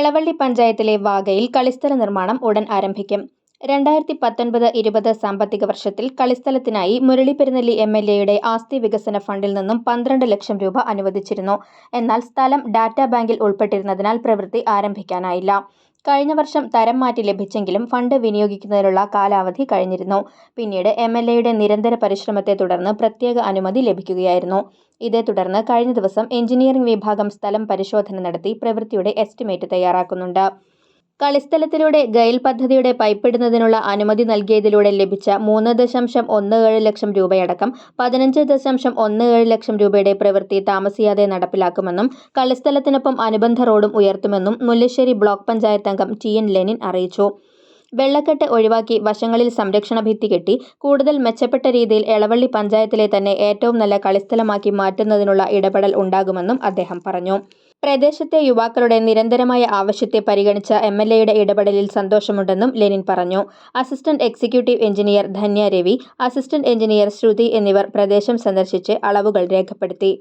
എളവള്ളി പഞ്ചായത്തിലെ വാഗയിൽ കളിസ്ഥല നിർമ്മാണം ഉടൻ ആരംഭിക്കും. രണ്ടായിരത്തി പത്തൊൻപത് ഇരുപത് സാമ്പത്തിക വർഷത്തിൽ കളിസ്ഥലത്തിനായി മുരളി പെരുന്നല്ലി എം എൽ എയുടെ ആസ്തി വികസന ഫണ്ടിൽ നിന്നും പന്ത്രണ്ട് ലക്ഷം രൂപ അനുവദിച്ചിരുന്നു. എന്നാൽ സ്ഥലം ഡാറ്റാ ബാങ്കിൽ ഉൾപ്പെട്ടിരുന്നതിനാൽ പ്രവൃത്തി ആരംഭിക്കാനായില്ല. കഴിഞ്ഞ വർഷം തരം മാറ്റി ലഭിച്ചെങ്കിലും ഫണ്ട് വിനിയോഗിക്കുന്നതിനുള്ള കാലാവധി കഴിഞ്ഞിരുന്നു. പിന്നീട് എം എൽ എയുടെ നിരന്തര പരിശ്രമത്തെ തുടർന്ന് പ്രത്യേക അനുമതി ലഭിക്കുകയായിരുന്നു. ഇതേ തുടർന്ന് കഴിഞ്ഞ ദിവസം എഞ്ചിനീയറിംഗ് വിഭാഗം സ്ഥലം പരിശോധന നടത്തി പ്രവൃത്തിയുടെ എസ്റ്റിമേറ്റ് തയ്യാറാക്കുന്നുണ്ട്. കളിസ്ഥലത്തിലൂടെ ഗൈൽ പദ്ധതിയുടെ പൈപ്പിടുന്നതിനുള്ള അനുമതി നൽകിയതിലൂടെ ലഭിച്ച മൂന്ന് ദശാംശം ഒന്ന് ഏഴ് ലക്ഷം രൂപയടക്കം പതിനഞ്ച് ദശാംശം ഒന്ന് ഏഴ് ലക്ഷം രൂപയുടെ പ്രവൃത്തി താമസിയാതെ നടപ്പിലാക്കുമെന്നും കളിസ്ഥലത്തിനൊപ്പം അനുബന്ധ റോഡും ഉയർത്തുമെന്നും മുല്ലശ്ശേരി ബ്ലോക്ക് പഞ്ചായത്ത് അംഗം ടി എൻ ലെനിൻ അറിയിച്ചു. വെള്ളക്കെട്ട് ഒഴിവാക്കി വശങ്ങളിൽ സംരക്ഷണ ഭിത്തി കെട്ടി കൂടുതൽ മെച്ചപ്പെട്ട രീതിയിൽ എളവള്ളി പഞ്ചായത്തിലെ തന്നെ ഏറ്റവും നല്ല കളിസ്ഥലമാക്കി മാറ്റുന്നതിനുള്ള ഇടപെടൽ ഉണ്ടാകുമെന്നും അദ്ദേഹം പറഞ്ഞു. പ്രദേശത്തെ യുവാക്കളുടെ നിരന്തരമായ ആവശ്യത്തെ പരിഗണിച്ച എം എൽ എയുടെ ഇടപെടലിൽ സന്തോഷമുണ്ടെന്നും ലെനിൻ പറഞ്ഞു. Assistant executive engineer Dhanya Ravi assistant engineer Shruthi എന്നിവർ പ്രദേശം സന്ദർശിച്ച് അളവുകൾ രേഖപ്പെടുത്തി.